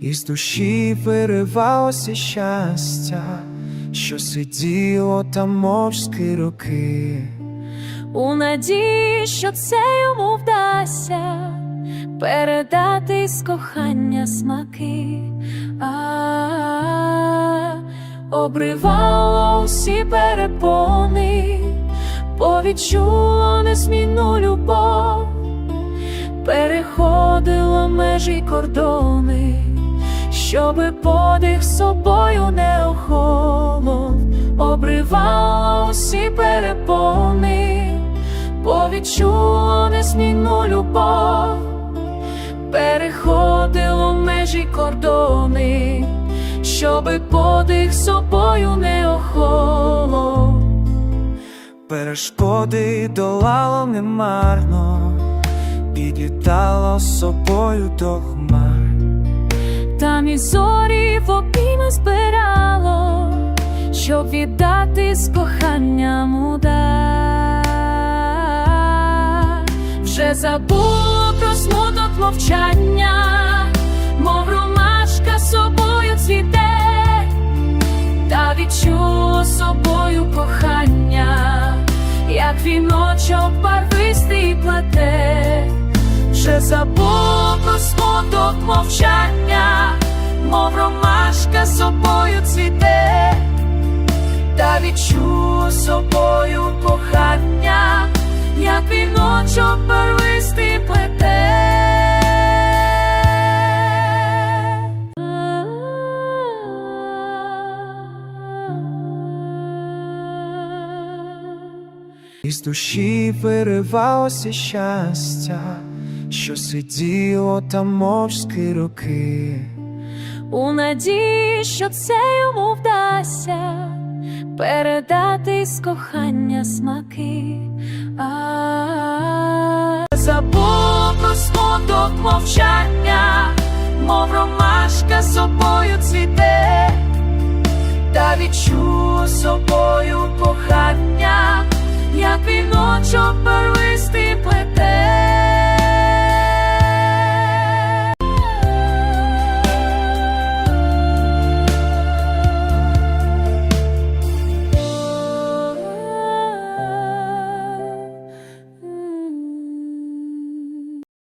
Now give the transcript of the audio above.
Із душі виривалося щастя, що сиділо там мовчки роки. у надії, що це йому вдасться передати з кохання смаки, а обривало усі перепони, бо відчуло незмінну любов, переходило межі й кордони, щоби подих собою не охолов, обривало усі перепони, бо відчуло незмінну любов, переходило межі кордони, щоби подих собою не охолов. Перешкоди долало немарно, підлітало собою до хмар. Там і зорі в обійми збирало, щоб віддати з коханням удар. Вже забуло про смуток мовчання, мов ромашка собою цвіте, та відчуло собою кохання, як віночок барвистий плете. Вже забув про смуток мовчання, мов ромашка собою цвіте, та відчув собою кохання, як віночок барвистий Із душі виривалося щастя, що сиділо там мовчки роки. у надії, що це йому вдасться передати з кохання смаки. А забув про смуток мовчання, мов ромашка собою цвіте, та відчув собою віночок барвистий плете.